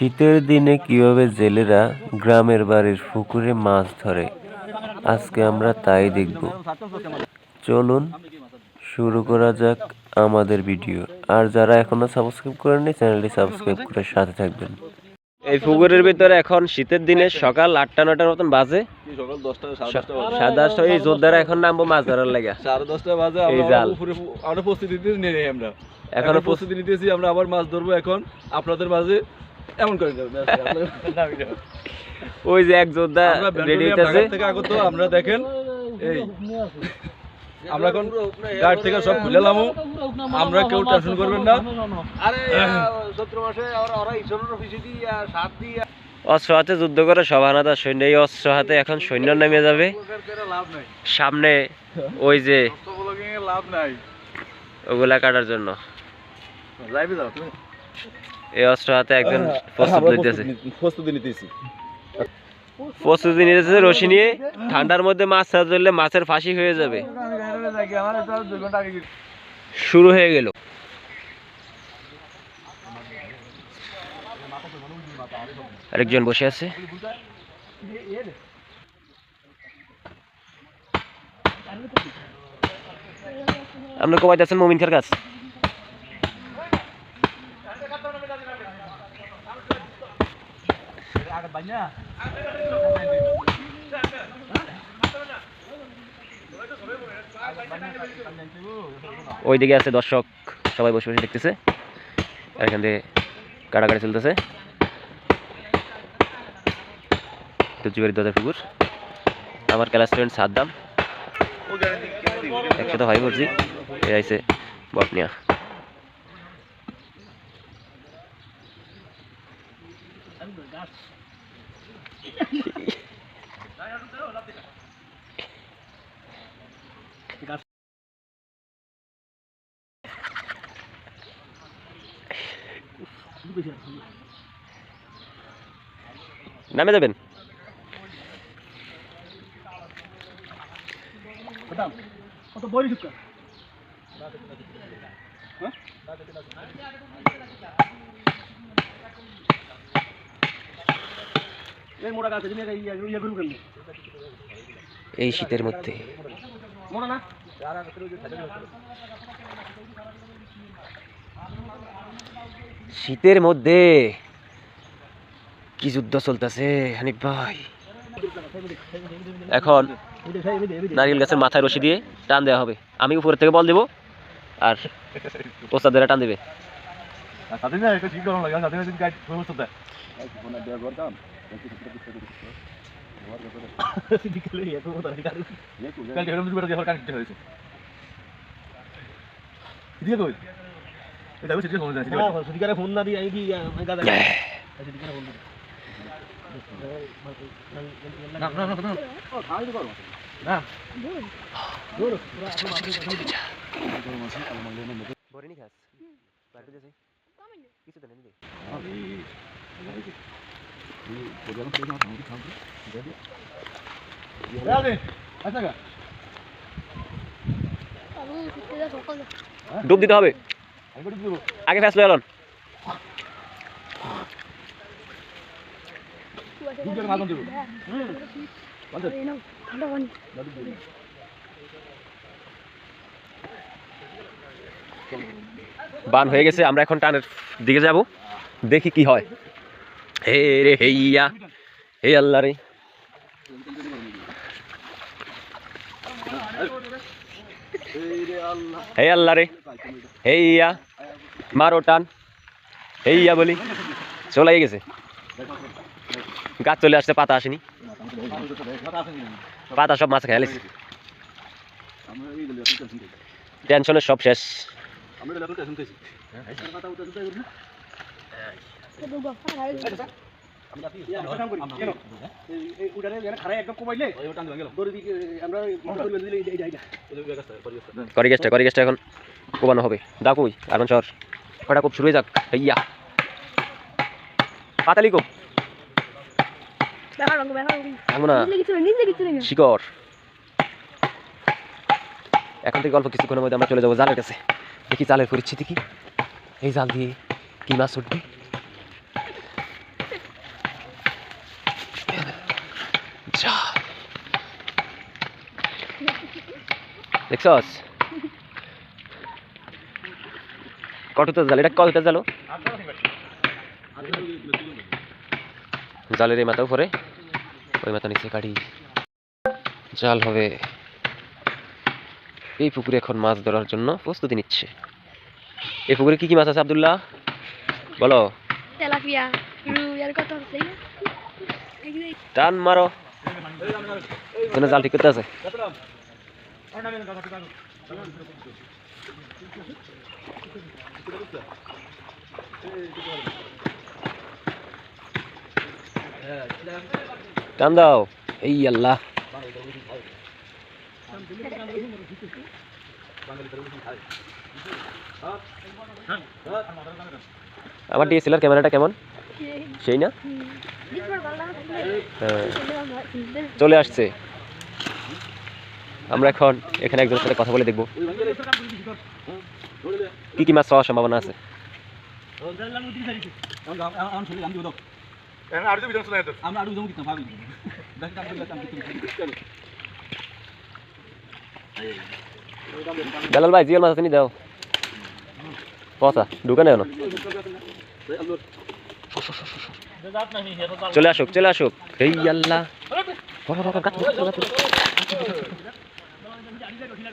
শীতের দিনে কীভাবে জেলেরা গ্রামের বাড়ির পুকুরে মাছ ধরে আজকে আমরা তাই দেখব। চলুন শুরু করা যাক আমাদের ভিডিও। আর যারা এখনও সাবস্ক্রাইব করেননি চ্যানেলটি সাবস্ক্রাইব করে সাথে থাকবেন। এই পুকুরের ভিতরে এখন শীতের দিনে সকাল আটটা নটার মতন বাজে। সাড়ে দশটা এই যোদ্ধারা এখন নামবো মাছ ধরার লাগে। সাড়ে দশটা বাজে এই আমরা জাল। আমরা প্রস্তুতি নিয়ে আমরা। এখনও এখনও প্রস্তুতি নিতেছি আমরা আবার মাছ ধরবো এখন। আপনাদের মাঝে এমন করে ওই যে এক যোদ্ধা রেডি হইতাছে। থেকে আগত আমরা দেখেন এই আমরা এখন গাড়ি থেকে সব খুলে লামো। আমরা কেউ টেনশন করবেন না। অস্ত্র হাতে যুদ্ধ করে সব সৈন্য এই অস্ত্র হাতে এখন সৈন্য নেমে যাবে। সামনে ওই যে ওগুলা কাটার জন্য। লাইভে যাও তুমি। এই অস্ত্র হাতে একজন প্রস্তুত লইতেছে প্রস্তুতি নিতেছি। প্রস্তুতি নিতেছে রশি নিয়ে। ঠান্ডার মধ্যে মাছ ছাড়া ধরলে মাছের ফাঁসি হয়ে যাবে। শুরু হয়ে গেল। আরেকজন বসে আছে। আপনি কমাইতে যাচ্ছেন মমিন খার কাছ? ওইদিকে আছে দর্শক, সবাই বসে বসে দেখতেছে। আর এখান থেকে কাটাকাটি চলতেছে। তুচিবাড়ির দাদার পুকুর আমার ক্লাস ফ্রেন্ড সাদ্দাম। একসাথে ভাই বলছি। এ আইসে বটনিয়া নামে যাবেন কত বড়ি ঢুকা এই মোটা গাছ তুমি ইয়া ইয়া করুন কেন এই শীতের মধ্যে। শীতের মধ্যে কি যুদ্ধ চলতেছে হানিফ ভাই? এখন নারিকেল গাছের মাথায় রশি দিয়ে টান দেওয়া হবে। আমি উপর থেকে বল দেবো আর ওস্তাদেরা টান দেবে। ফোন যায় সুদিকারে ফোন না দিয়ে কি গাদা না না না না না বরিনি খাস বাড়িতে যাচ্ছি কিছু দেন নিবে আচ্ছা গা ডুব দিতে হবে। আগে ফ্যাস লয়ালন দিব। বান হয়ে গেছে আমরা এখন টানের দিকে যাব। দেখি কি হয়। হে রে হেইয়া হে আল্লাহ রে। হে আল্লাহ রে হেইয়া মারো টান। হেইয়া বলি চলে গেছে। গাছ চলে আসছে পাতা আসেনি। পাতা সব মাছ খেয়ালিস টেনশনের সব শেষ। করি করি এখন। কোবানো হবে। ডাকুই আর শহর কটা শুরু যাক। পাতালি এখন থেকে অল্প কিছুক্ষণের মধ্যে আমরা চলে যাব জালের কাছে। দেখি জালের পরিস্থিতি কি। এই জাল দিয়ে কি মাছ উঠবে? দেখছস? কতটা জাল? এটা কতটা জালো? জালের এই মাথা উপরে? ওই মাথা নিচে কাটি। জাল হবে এই পুকুরে এখন মাছ ধরার জন্য প্রস্তুতি নিচ্ছে। এই পুকুরে কি কি মাছ আছে আব্দুল্লাহ? বলো। তেলাপিয়া আছে? টান মারো। জাল ঠিক করতে আছে। টান দাও। এই আল্লাহ। আমার ডিএসএলআর ক্যামেরাটা কেমন? সেই না? হ্যাঁ। চলে আসছে। আমরা এখন এখানে একজনের সাথে কথা বলে দেখব। কি কি মাছ পাওয়ার সম্ভাবনা আছে? বেলাল ভাই জিয়াল মাছ আছে দাও। পচা দোকানে কেন চলে আসুক চলে আসুক। এই আল্লাহ বাবা, বাবা, গাছ, গাছ, গাছ, গাছ।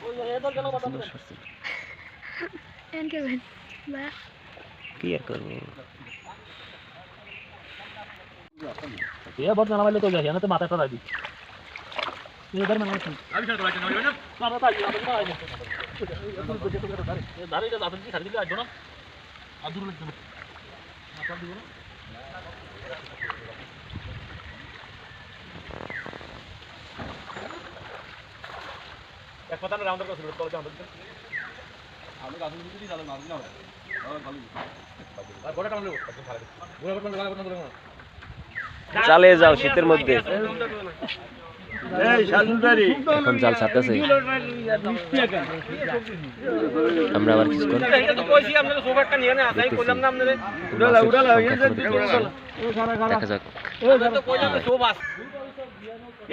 তাহলে কাম করে মার ভিডিও করে চলে গিয়ে আই লুক আল্লাহ আল্লাহ হু গেলা আমাদের সাদম এন করবেন বা কি আর করব এ বড় জানা মাইলে তো যাই না তো মাথা টরাই দি এবার মানে মাথা তাই আমি না আইনি দাঁড়িয়ে যা দাঁড়িয়ে ছাড়ি দিলে আসব না আর দূর লাগবে না মাথা দিব না এক কথা জানো আমি গাছ না গোটা চালিয়ে যাও শীতের মধ্যে। এখন জাল ছাড়তেছে। আমরা আবার কিছু করব দেখা যাক।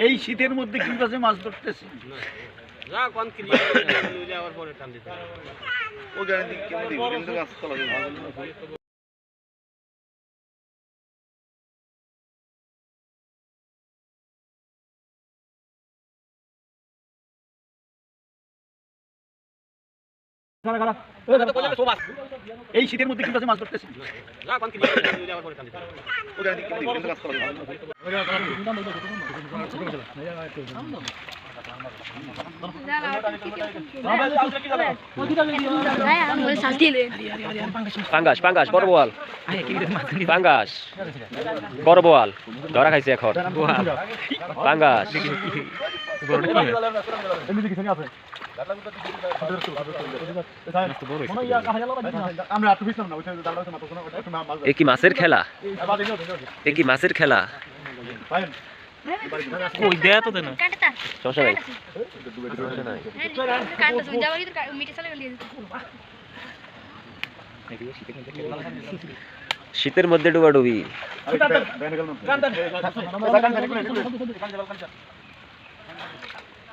এই শীতের মধ্যে কি মাছ ধরতেছি। এই শীতের মধ্যে কি কাছে মাছ ধরতেছি পাঙ্গাস পাঙ্গাস, বড় বোয়াল। পাঙ্গাস, বড় বোয়াল। ধরা খাইছে এখন। পাঙ্গাস। এ কি মাছের খেলা? এ কি মাছের খেলা? কই দেয়া তো দেনা কাটতা সমস্যা নাই কাটতা সুজা বাকি তো মিটে চলে গেলি শীতের মধ্যে ডুবাডুবি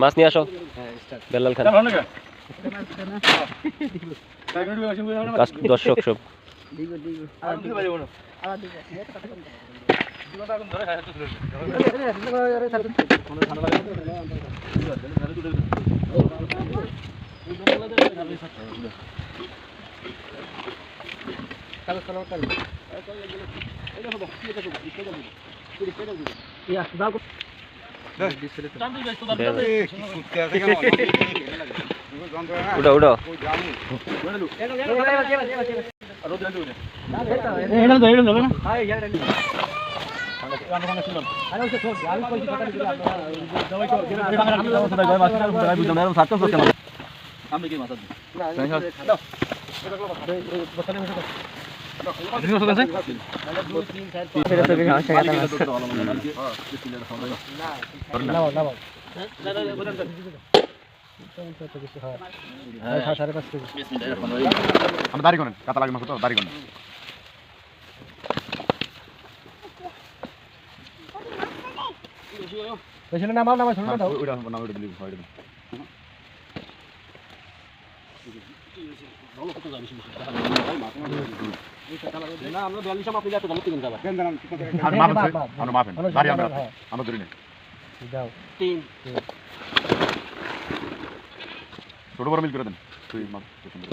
মাছ নিয়ে আসো। বেলাল খান। দর্শক সব। ইয়া দাও চান্দু যাইতো দাও উঠো উঠো আমি কি মাথা আমরা দাড়ি করেন কাতা লাগে মাছ তো দাড়ি করেন। না নামাও নামাও ওইটা না ওইটা দিলি ওইটা দিলি। আমরা ধরি না ছোট বড় মিল করে দেন তুই ছোট ছোট